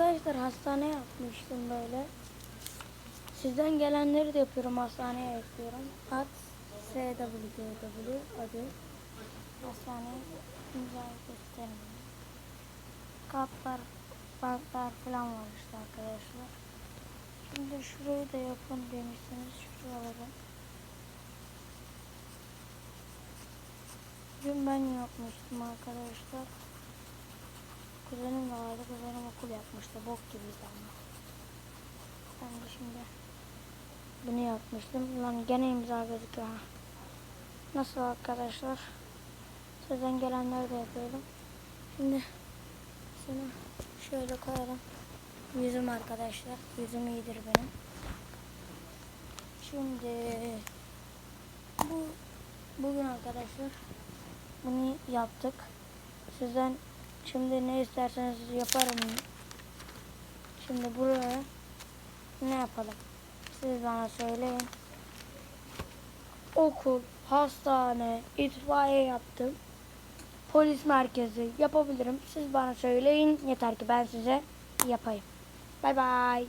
arkadaşlar hastane yapmıştım böyle. Sizden gelenleri de yapıyorum hastaneye ekliyorum. At SWW adı. Hastane imzayı gösterin. Kaplar, bantlar falan var işte arkadaşlar. Şimdi şurayı da yapın demişsiniz şuraları. Dün ben yapmıştım arkadaşlar. Kuzenim vardı. Kuzenim okul yapmıştı. Bok gibiydi ama. Ben de şimdi bunu yapmıştım. Lan gene imza gözüküyor. Nasıl arkadaşlar? Sizden gelenleri de yapıyorum. Şimdi şunu şöyle koyalım. Yüzüm arkadaşlar. Yüzüm iyidir benim. Şimdi bu bugün arkadaşlar bunu yaptık. Sizden şimdi ne isterseniz yaparım. Şimdi buraya ne yapalım? Siz bana söyleyin. Okul, hastane, itfaiye yaptım. Polis merkezi yapabilirim. Siz bana söyleyin. Yeter ki ben size yapayım. Bay bay.